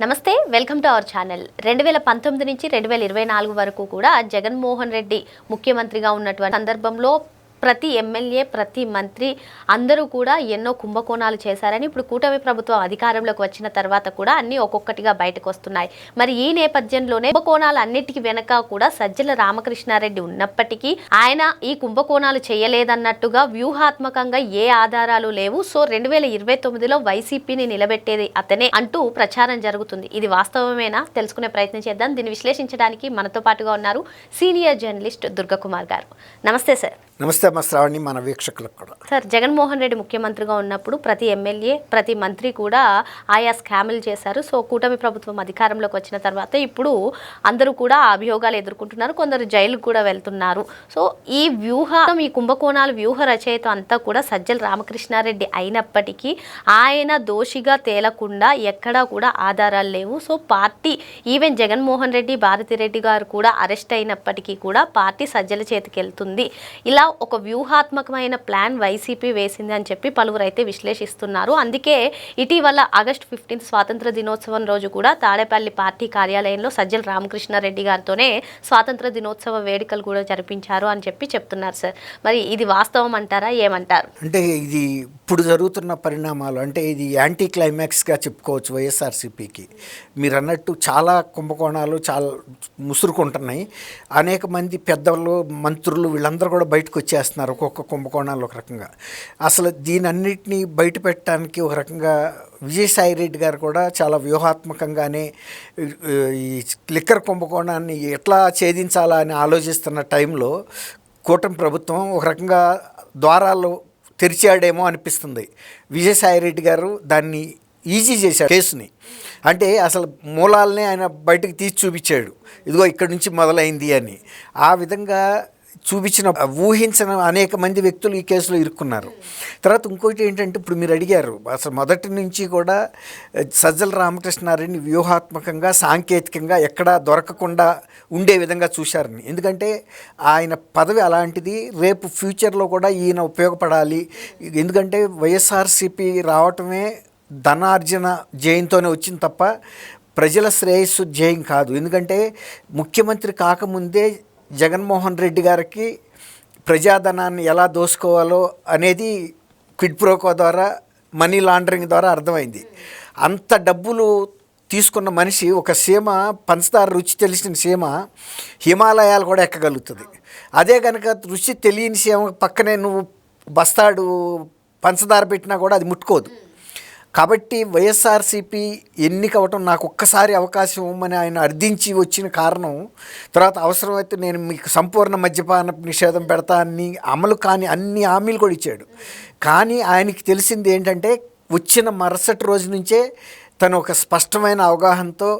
నమస్తే welcome to our channel. రెండు వేల పంతొమ్మిది నుంచి రెండు వేల ఇరవై నాలుగు వరకు కూడా జగన్మోహన్ రెడ్డి ముఖ్యమంత్రిగా ఉన్నటువంటి సందర్భంలో ప్రతి ఎమ్మెల్యే ప్రతి మంత్రి అందరూ కూడా ఎన్నో కుంభకోణాలు చేశారని ఇప్పుడు కూటమి ప్రభుత్వం అధికారంలోకి వచ్చిన తర్వాత కూడా అన్ని ఒక్కొక్కటిగా బయటకు వస్తున్నాయి మరి ఈ నేపథ్యంలోనే కుంభకోణాలు అన్నిటికీ వెనక కూడా సజ్జల రామకృష్ణారెడ్డి ఉన్నప్పటికీ ఆయన ఈ కుంభకోణాలు చేయలేదన్నట్టుగా వ్యూహాత్మకంగా ఏ ఆధారాలు లేవు. సో రెండు వేల ఇరవై తొమ్మిదిలో వైసీపీని నిలబెట్టేది అతనే అంటూ ప్రచారం జరుగుతుంది. ఇది వాస్తవమేనా? తెలుసుకునే ప్రయత్నం చేద్దాం. దీన్ని విశ్లేషించడానికి మనతో పాటుగా ఉన్నారు సీనియర్ జర్నలిస్ట్ దుర్గకుమార్ గారు. నమస్తే సార్. నమస్తే అమ్మ శ్రావణి మన వీక్షకులకు కూడా. సార్ జగన్మోహన్ రెడ్డి ముఖ్యమంత్రిగా ఉన్నప్పుడు ప్రతి ఎమ్మెల్యే ప్రతి మంత్రి కూడా ఆయా స్కాములు చేశారు. సో కూటమి ప్రభుత్వం అధికారంలోకి వచ్చిన తర్వాత ఇప్పుడు అందరూ కూడా ఆ అభియోగాలు ఎదుర్కొంటున్నారు. కొందరు జైలుకు కూడా వెళ్తున్నారు. సో ఈ వ్యూహం ఈ కుంభకోణాల వ్యూహ రచయిత అంతా కూడా సజ్జల రామకృష్ణారెడ్డి అయినప్పటికీ ఆయన దోషిగా తేలకుండా ఎక్కడా కూడా ఆధారాలు లేవు. So party even Jaganmohan Reddy Bharathi Reddy గారు కూడా అరెస్ట్ అయినప్పటికీ కూడా పార్టీ సజ్జల చేతికి వెళ్తుంది ఇలా ఒక వ్యూహాత్మకమైన ప్లాన్ వైసీపీ వేసింది అని చెప్పి పలువురు అయితే విశ్లేషిస్తున్నారు. అందుకే ఇటీవల ఆగస్టు ఫిఫ్టీన్త్ స్వాతంత్ర దినోత్సవం రోజు కూడా తాడేపల్లి పార్టీ కార్యాలయంలో సజ్జల రామకృష్ణారెడ్డి గారితోనే స్వాతంత్ర దినోత్సవ వేడుకలు కూడా జరిపించారు అని చెప్పి చెప్తున్నారు సార్. మరి ఇది వాస్తవం అంటారా? ఏమంటారు? అంటే ఇది ఇప్పుడు జరుగుతున్న పరిణామాలు అంటే ఇది యాంటీ క్లైమాక్స్గా చెప్పుకోవచ్చు వైఎస్ఆర్సీపీకి. మీరు అన్నట్టు చాలా కుంభకోణాలు చాలా ముసురుకుంటున్నాయి. అనేక మంది పెద్దలు మంత్రులు వీళ్ళందరూ కూడా బయటకు వచ్చేస్తున్నారు ఒక్కొక్క కుంభకోణాలు ఒక రకంగా. అసలు దీని అన్నిటినీ బయట పెట్టడానికి ఒక రకంగా విజయసాయి రెడ్డి గారు కూడా చాలా వ్యూహాత్మకంగానే ఈ లిక్కర్ కుంభకోణాన్ని ఎట్లా ఛేదించాలా అని ఆలోచిస్తున్న టైంలో కూటమి ప్రభుత్వం ఒక రకంగా ద్వారాలు తెరిచాడేమో అనిపిస్తుంది. విజయసాయిరెడ్డి గారు దాన్ని ఈజీ చేశాడు కేసుని. అంటే అసలు మూలాలనే ఆయన బయటకు తీసి చూపించాడు. ఇదిగో ఇక్కడి నుంచి మొదలైంది అని. ఆ విధంగా చూపించిన ఊహించిన అనేక మంది వ్యక్తులు ఈ కేసులో ఇరుక్కున్నారు. తర్వాత ఇంకోటి ఏంటంటే ఇప్పుడు మీరు అడిగారు అసలు మొదటి నుంచి కూడా సజ్జల రామకృష్ణారెడ్డిని వ్యూహాత్మకంగా సాంకేతికంగా ఎక్కడా దొరకకుండా ఉండే విధంగా చూశారని. ఎందుకంటే ఆయన పదవి అలాంటిది రేపు ఫ్యూచర్లో కూడా ఈయన ఉపయోగపడాలి. ఎందుకంటే వైఎస్ఆర్సీపీ రావటమే ధనార్జన జయంతోనే వచ్చింది తప్ప ప్రజల శ్రేయస్సు జయం కాదు. ఎందుకంటే ముఖ్యమంత్రి కాకముందే జగన్మోహన్ రెడ్డి గారికి ప్రజాధనాన్ని ఎలా దోసుకోవాలో అనేది క్విడ్ ప్రోకో ద్వారా మనీ లాండరింగ్ ద్వారా అర్థమైంది. అంత డబ్బులు తీసుకున్న మనిషి ఒక సీమ పంచదార రుచి తెలిసిన సీమ హిమాలయాలు కూడా ఎక్కగలుగుతుంది. అదే కనుక రుచి తెలియని సీమ పక్కనే నువ్వు బస్తాడు పంచదార పెట్టినా కూడా అది ముట్టుకోదు. కాబట్టి వైఎస్ఆర్సీపీ ఎన్నిక అవటం నాకు ఒక్కసారి అవకాశం ఇవ్వమని ఆయన అర్థించి వచ్చిన కారణం తర్వాత అవసరమైతే నేను మీకు సంపూర్ణ మద్యపాన నిషేధం పెడతా అని అమలు కాని అన్ని హామీలు కూడా ఇచ్చాడు. కానీ ఆయనకి తెలిసింది ఏంటంటే వచ్చిన మరుసటి రోజు నుంచే తను ఒక స్పష్టమైన అవగాహనతో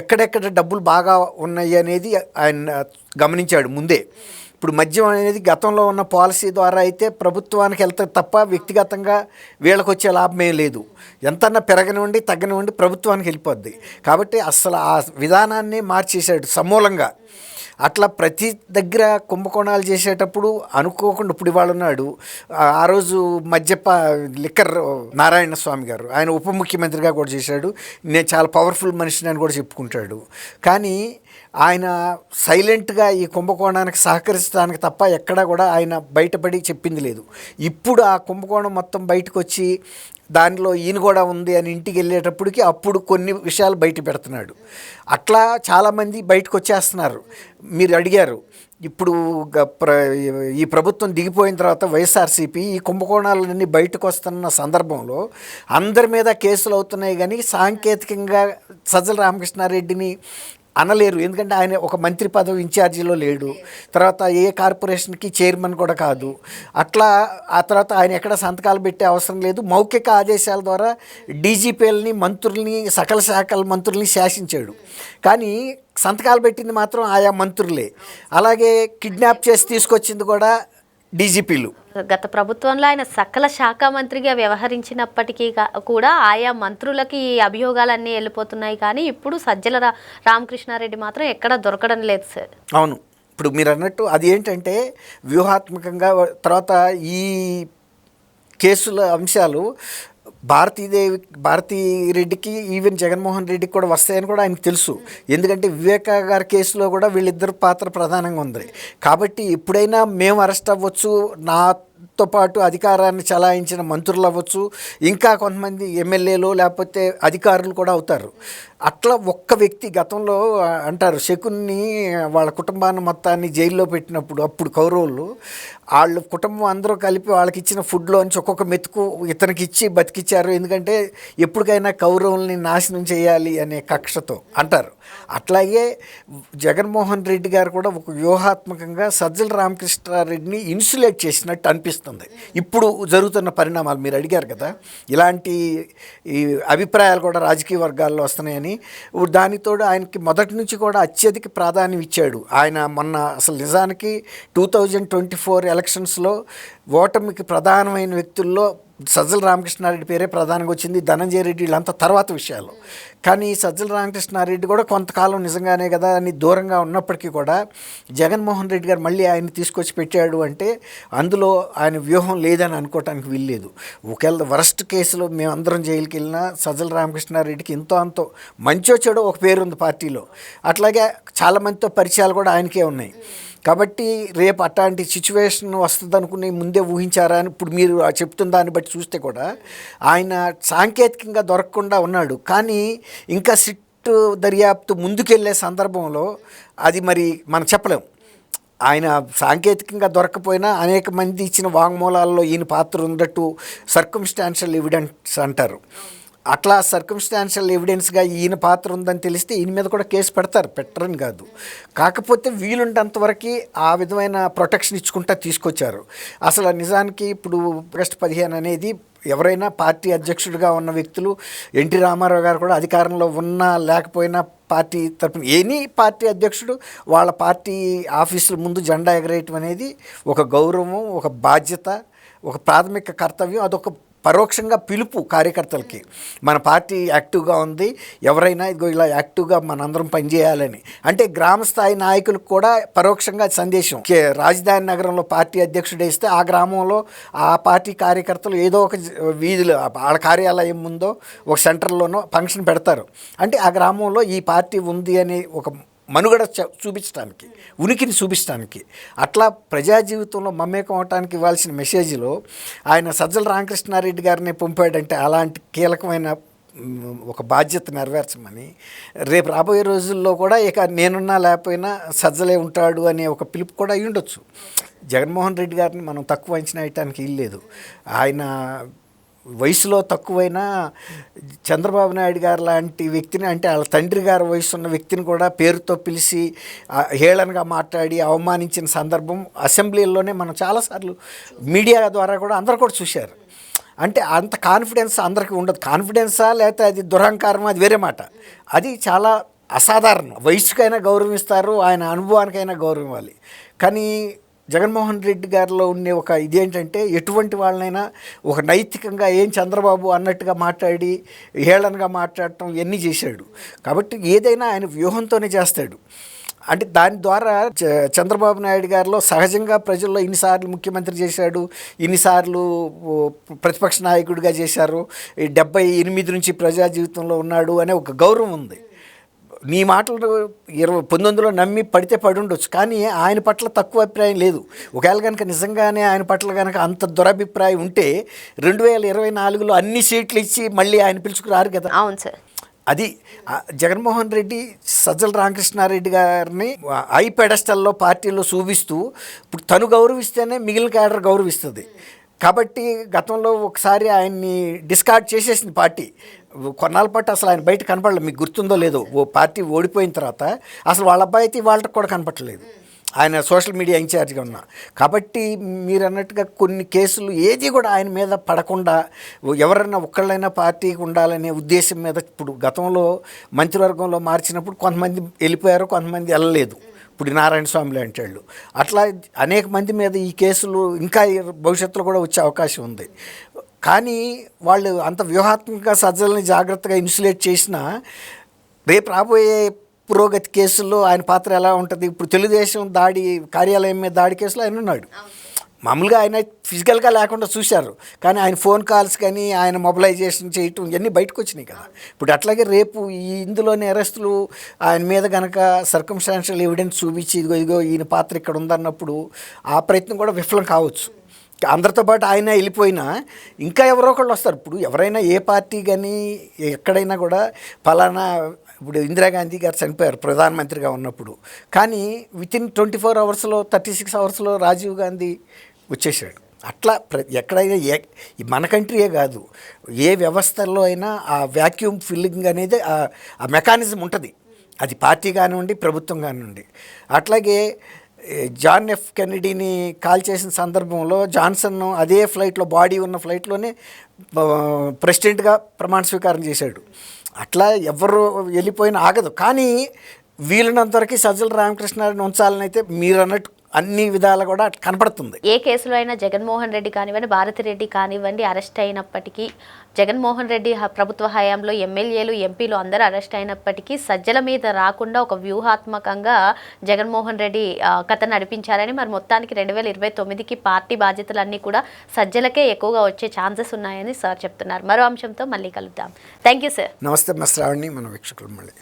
ఎక్కడెక్కడ డబ్బులు బాగా ఉన్నాయి అనేది ఆయన గమనించాడు ముందే. ఇప్పుడు మద్యం అనేది గతంలో ఉన్న పాలసీ ద్వారా అయితే ప్రభుత్వానికి వెళ్తే తప్ప వ్యక్తిగతంగా వీళ్ళకి వచ్చే లాభమే లేదు. ఎంతన్నా పెరగనివ్వండి తగ్గనివ్వండి ప్రభుత్వానికి వెళ్ళిపోద్ది. కాబట్టి అసలు ఆ విధానాన్ని మార్చేశాడు సమూలంగా. అట్లా ప్రతి దగ్గర కుంభకోణాలు చేసేటప్పుడు అనుకోకుండా ఇప్పుడు ఇవాళ ఉన్నాడు. ఆ- ఆ రోజు మద్యప లిక్కర్ నారాయణ స్వామి గారు ఆయన ఉప ముఖ్యమంత్రిగా కూడా చేశాడు. నేను చాలా పవర్ఫుల్ మనిషిని అని కూడా చెప్పుకుంటాడు. కానీ ఆయన సైలెంట్గా ఈ కుంభకోణానికి సహకరించడానికి తప్ప ఎక్కడా కూడా ఆయన బయటపడి చెప్పింది లేదు. ఇప్పుడు ఆ కుంభకోణం మొత్తం బయటకు వచ్చి దానిలో ఈయన కూడా ఉంది అని ఇంటికి వెళ్ళేటప్పటికి అప్పుడు కొన్ని విషయాలు బయట పెడుతున్నాడు. అట్లా చాలామంది బయటకు వచ్చేస్తున్నారు మీరు అడిగారు ఇప్పుడు గ- ప్ర- ఈ ప్రభుత్వం దిగిపోయిన తర్వాత వైఎస్ఆర్సీపీ ఈ కుంభకోణాలన్నీ బయటకు వస్తున్న సందర్భంలో అందరి మీద కేసులు అవుతున్నాయి కానీ సాంకేతికంగా సజ్జల రామకృష్ణారెడ్డిని అనలేరు. ఎందుకంటే ఆయన ఒక మంత్రి పదవి ఇన్ఛార్జీలో లేడు. తర్వాత ఏ కార్పొరేషన్కి చైర్మన్ కూడా కాదు. అట్లా ఆ తర్వాత ఆయన ఎక్కడ సంతకాలు పెట్టే అవసరం లేదు. మౌఖిక ఆదేశాల ద్వారా డీజీపీఎల్ని మంత్రుల్ని సకల శాఖల మంత్రుల్ని శాసించాడు. కానీ సంతకాలు పెట్టింది మాత్రం ఆయా మంత్రులే. అలాగే కిడ్నాప్ చేసి తీసుకొచ్చింది కూడా డీజీపీలు. గత ప్రభుత్వంలో ఆయన సకల శాఖ మంత్రిగా వ్యవహరించినప్పటికీ కూడా ఆయా మంత్రులకి ఈ అభియోగాలన్నీ వెళ్ళిపోతున్నాయి కానీ ఇప్పుడు సజ్జల రామకృష్ణారెడ్డి మాత్రం ఎక్కడ దొరకడం లేదు సార్. అవును. ఇప్పుడు మీరు అన్నట్టు అది ఏంటంటే వ్యూహాత్మకంగా తర్వాత ఈ కేసుల అంశాలు భారతీదేవి భారతీ రెడ్డికి ఈవెన్ జగన్మోహన్ రెడ్డికి కూడా వస్తాయని కూడా ఆయనకు తెలుసు. ఎందుకంటే వివేక గారి కేసులో కూడా వీళ్ళిద్దరు పాత్ర ప్రధానంగా ఉంది. కాబట్టి ఎప్పుడైనా మేము అరెస్ట్ అవ్వచ్చు నా తో పాటు అధికారాన్ని చలాయించిన మంత్రులు అవ్వచ్చు ఇంకా కొంతమంది ఎమ్మెల్యేలు లేకపోతే అధికారులు కూడా అవుతారు. అట్లా ఒక్క వ్యక్తి గతంలో అంటారు శకున్ని వాళ్ళ కుటుంబాన్ని మొత్తాన్ని జైల్లో పెట్టినప్పుడు అప్పుడు కౌరవులు వాళ్ళ కుటుంబం అందరూ కలిపి వాళ్ళకి ఇచ్చిన ఫుడ్లోంచి ఒక్కొక్క మెతుకు ఇతనికి ఇచ్చి బతికిచ్చారు. ఎందుకంటే ఎప్పటికైనా కౌరవుల్ని నాశనం చేయాలి అనే కక్షతో అంటారు. అట్లాగే జగన్మోహన్ రెడ్డి గారు కూడా ఒక వ్యూహాత్మకంగా సజ్జల రామకృష్ణారెడ్డిని ఇన్సులేట్ చేసినట్టు అనిపిస్తుంది. ఇప్పుడు జరుగుతున్న పరిణామాలు మీరు అడిగారు కదా ఇలాంటి ఈ అభిప్రాయాలు కూడా రాజకీయ వర్గాల్లో వస్తున్నాయని దానితో దానితోడు ఆయనకి మొదటి నుంచి కూడా అత్యధిక ప్రాధాన్యం ఇచ్చాడు. ఆయన మొన్న అసలు నిజానికి టూ థౌజండ్ ట్వంటీ ఫోర్ ఎలక్షన్స్లో ఓటమికి ప్రధానమైన వ్యక్తుల్లో సజ్జల రామకృష్ణారెడ్డి పేరే ప్రధానంగా వచ్చింది ధనంజయ రెడ్డి వీళ్ళంతా తర్వాత విషయాలు. కానీ సజ్జల రామకృష్ణారెడ్డి కూడా కొంతకాలం నిజంగానే కదా అని దూరంగా ఉన్నప్పటికీ కూడా జగన్మోహన్ రెడ్డి గారు మళ్ళీ ఆయన తీసుకొచ్చి పెట్టాడు అంటే అందులో ఆయన వ్యూహం లేదని అనుకోవటానికి వీల్లేదు. ఒకవేళ వరస్ట్ కేసులో మేము అందరం జైలుకి వెళ్ళినా సజ్జల రామకృష్ణారెడ్డికి ఎంతో అంతో మంచో చెడో ఒక పేరు ఉంది పార్టీలో. అట్లాగే చాలామందితో పరిచయాలు కూడా ఆయనకే ఉన్నాయి. కాబట్టి రేపు అట్లాంటి సిచ్యువేషన్ వస్తుంది అనుకుని ముందే ఊహించారా అని ఇప్పుడు మీరు చెప్తున్న దాన్ని బట్టి చూస్తే కూడా ఆయన సాంకేతికంగా దొరకకుండా ఉన్నాడు. కానీ ఇంకా సిట్ దర్యాప్తు ముందుకెళ్ళే సందర్భంలో అది మరి మనం చెప్పలేం. ఆయన సాంకేతికంగా దొరకపోయినా అనేక మంది ఇచ్చిన వాంగ్మూలాల్లో ఈయన పాత్ర ఉన్నట్టు సర్కమ్స్టాన్షియల్ ఎవిడెన్స్ అంటారు. అట్లా సర్కమ్స్టాన్షియల్ ఎవిడెన్స్గా ఈయన పాత్ర ఉందని తెలిస్తే ఈయన మీద కూడా కేసు పెడతారు. పెట్టరని కాదు. కాకపోతే వీలుంటంతవరకు ఆ విధమైన ప్రొటెక్షన్ ఇచ్చుకుంటా తీసుకొచ్చారు. అసలు నిజానికి ఇప్పుడు ఆగస్టు పదిహేను అనేది ఎవరైనా పార్టీ అధ్యక్షుడిగా ఉన్న వ్యక్తులు ఎన్టీ రామారావు గారు కూడా అధికారంలో ఉన్నా లేకపోయినా పార్టీ తరపున ఎనీ పార్టీ అధ్యక్షుడు వాళ్ళ పార్టీ ఆఫీసుల ముందు జెండా ఎగరేయటం అనేది ఒక గౌరవం ఒక బాధ్యత ఒక ప్రాథమిక కర్తవ్యం అదొక పరోక్షంగా పిలుపు కార్యకర్తలకి. మన పార్టీ యాక్టివ్గా ఉంది. ఎవరైనా ఇదిగో ఇలా యాక్టివ్గా మనందరం పనిచేయాలని. అంటే గ్రామ స్థాయి నాయకులకు కూడా పరోక్షంగా సందేశం. కే- రాజధాని నగరంలో పార్టీ అధ్యక్షుడు వేస్తే ఆ గ్రామంలో ఆ పార్టీ కార్యకర్తలు ఏదో ఒక వీధిలో వాళ్ళ కార్యాలయం ముందో ఒక సెంటర్లోనో ఫంక్షన్ పెడతారు. అంటే ఆ గ్రామంలో ఈ పార్టీ ఉంది అని ఒక మనుగడ చ- చూపించడానికి ఉనికిని చూపించడానికి అట్లా ప్రజా జీవితంలో మమేకం అవటానికి ఇవ్వాల్సిన మెసేజ్లో ఆయన సజ్జల రామకృష్ణారెడ్డి గారిని పంపాడంటే అలాంటి కీలకమైన ఒక బాధ్యత నెరవేర్చమని రేపు రాబోయే రోజుల్లో కూడా ఇక నేనున్నా లేకపోయినా సజ్జలే ఉంటాడు అనే ఒక పిలుపు కూడా అయి ఉండొచ్చు జగన్మోహన్ రెడ్డి గారిని మనం తక్కువ అంచనా వేయటానికి లేదు ఆయన వయసులో తక్కువైనా చంద్రబాబు నాయుడు గారు లాంటి వ్యక్తిని అంటే వాళ్ళ తండ్రి గారి వయసు ఉన్న వ్యక్తిని కూడా పేరుతో పిలిచి హేళనగా మాట్లాడి అవమానించిన సందర్భం అసెంబ్లీలోనే మనం చాలాసార్లు మీడియా ద్వారా కూడా అందరు కూడా చూశారు. అంటే అంత కాన్ఫిడెన్స్ అందరికీ ఉండదు. కాన్ఫిడెన్సా లేకపోతే అది దురహంకారమా? అది వేరే మాట. అది చాలా అసాధారణం. వయసుకైనా గౌరవిస్తారు ఆయన అనుభవానికైనా గౌరవం ఇవ్వాలి. కానీ జగన్మోహన్ రెడ్డి గారిలో ఉండే ఒక ఇదేంటంటే ఎటువంటి వాళ్ళనైనా ఒక నైతికంగా ఏం చంద్రబాబు అన్నట్టుగా మాట్లాడి హేళనగా మాట్లాడటం ఇవన్నీ చేశాడు. కాబట్టి ఏదైనా ఆయన వ్యూహంతోనే చేస్తాడు. అంటే దాని ద్వారా చంద్రబాబు నాయుడు గారిలో సహజంగా ప్రజల్లో ఇన్నిసార్లు ముఖ్యమంత్రి చేశాడు ఇన్నిసార్లు ప్రతిపక్ష నాయకుడిగా చేశారు. డెబ్బై ఎనిమిది నుంచి ప్రజా జీవితంలో ఉన్నాడు అనే ఒక గౌరవం ఉంది. నీ మాటలు ఇరవై పంతొమ్మిదిలో నమ్మి పడితే పడి ఉండొచ్చు. కానీ ఆయన పట్ల తక్కువ అభిప్రాయం లేదు. ఒకవేళ కనుక నిజంగానే ఆయన పట్ల కనుక అంత దురభిప్రాయం ఉంటే రెండు వేల ఇరవై నాలుగులో అన్ని సీట్లు ఇచ్చి మళ్ళీ ఆయన పిలుచుకురారు కదా. అవును సార్. అది జగన్మోహన్ రెడ్డి సజ్జల రామకృష్ణారెడ్డి గారిని ఐ పెడస్టల్లో పార్టీలో చూపిస్తూ ఇప్పుడు తను గౌరవిస్తేనే మిగిలిన క్యాడర్ గౌరవిస్తుంది. కాబట్టి గతంలో ఒకసారి ఆయన్ని డిస్కార్డ్ చేసేసింది పార్టీ. కొన్నాళ్ళ పాటు అసలు ఆయన బయట కనపడలేదు. మీకు గుర్తుందో లేదో ఓ పార్టీ ఓడిపోయిన తర్వాత అసలు వాళ్ళ అబ్బాయి అయితే వాళ్ళకి కూడా కనపట్టలేదు ఆయన సోషల్ మీడియా ఇన్ఛార్జ్గా ఉన్నా. కాబట్టి మీరు అన్నట్టుగా కొన్ని కేసులు ఏది కూడా ఆయన మీద పడకుండా ఎవరైనా ఒక్కళ్ళైనా పార్టీకి ఉండాలనే ఉద్దేశం మీద ఇప్పుడు గతంలో మంత్రివర్గంలో మార్చినప్పుడు కొంతమంది వెళ్ళిపోయారు కొంతమంది వెళ్ళలేదు. ఇప్పుడు నారాయణ స్వామి లాంటి వాళ్ళు. అట్లా అనేక మంది మీద ఈ కేసులు ఇంకా భవిష్యత్తులో కూడా వచ్చే అవకాశం ఉంది. కానీ వాళ్ళు అంత వ్యూహాత్మకంగా సజ్జల్ని జాగ్రత్తగా ఇన్సులేట్ చేసినా రేపు రాబోయే పురోగతి కేసుల్లో ఆయన పాత్ర ఎలా ఉంటుంది? ఇప్పుడు తెలుగుదేశం దాడి కార్యాలయం మీద దాడి కేసులో ఆయన ఉన్నాడు. మామూలుగా ఆయన ఫిజికల్గా లేకుండా చూశారు. కానీ ఆయన ఫోన్ కాల్స్ కానీ ఆయన మొబిలైజేషన్ చేయటం ఇవన్నీ బయటకు వచ్చినాయి కదా. ఇప్పుడు అట్లాగే రేపు ఈ ఇందులోని అరెస్టులు ఆయన మీద గనక సర్కంస్టాన్షియల్ ఎవిడెన్స్ చూపించి ఇదిగో ఇదిగో ఈయన పాత్ర ఇక్కడ ఉందన్నప్పుడు ఆ ప్రయత్నం కూడా విఫలం కావచ్చు. అందరితో పాటు ఆయన వెళ్ళిపోయినా ఇంకా ఎవరో ఒకళ్ళు వస్తారు. ఇప్పుడు ఎవరైనా ఏ పార్టీ కానీ ఎక్కడైనా కూడా ఫలానా ఇప్పుడు ఇందిరాగాంధీ గారు చనిపోయారు ప్రధానమంత్రిగా ఉన్నప్పుడు. కానీ విత్ ఇన్ ట్వంటీ ఫోర్ అవర్స్లో థర్టీ సిక్స్ అవర్స్లో రాజీవ్ గాంధీ వచ్చేసాడు. అట్లా ప్ర ఎక్కడైనా ఏ మన కంట్రీయే కాదు. ఏ వ్యవస్థల్లో అయినా ఆ వ్యాక్యూమ్ ఫిల్లింగ్ అనేది ఆ- మెకానిజం ఉంటుంది. అది పార్టీ కానివ్వండి ప్రభుత్వం కానివ్వండి. అట్లాగే జాన్ ఎఫ్ కెనడీని కాల్ చేసిన సందర్భంలో జాన్సన్ అదే ఫ్లైట్లో బాడీ ఉన్న ఫ్లైట్లోనే ప్రెసిడెంట్గా ప్రమాణ స్వీకారం చేశాడు. అట్లా ఎవరు వెళ్ళిపోయినా ఆగదు. కానీ వీలున్నంతవరకు సజ్జల రామకృష్ణారాయణ ఉంచాలని అయితే మీరు అన్నట్టు అన్ని విధాలు కూడా కనపడుతుంది. ఏ కేసులో అయినా జగన్మోహన్ రెడ్డి కానివ్వండి భారతిరెడ్డి కానివ్వండి అరెస్ట్ అయినప్పటికీ జగన్మోహన్ రెడ్డి ప్రభుత్వ హయాంలో ఎమ్మెల్యేలు ఎంపీలు అందరూ అరెస్ట్ అయినప్పటికీ సజ్జల మీద రాకుండా ఒక వ్యూహాత్మకంగా జగన్మోహన్ రెడ్డి కథ నడిపించారని మరి మొత్తానికి రెండు వేల ఇరవై తొమ్మిదికి పార్టీ బాధ్యతలన్నీ కూడా సజ్జలకే ఎక్కువగా వచ్చే ఛాన్సెస్ ఉన్నాయని సార్ చెప్తున్నారు. మరో అంశంతో మళ్ళీ కలుద్దాం. Thank you sir. నమస్తే మా శ్రావణి మన వీక్షకులు మళ్ళీ.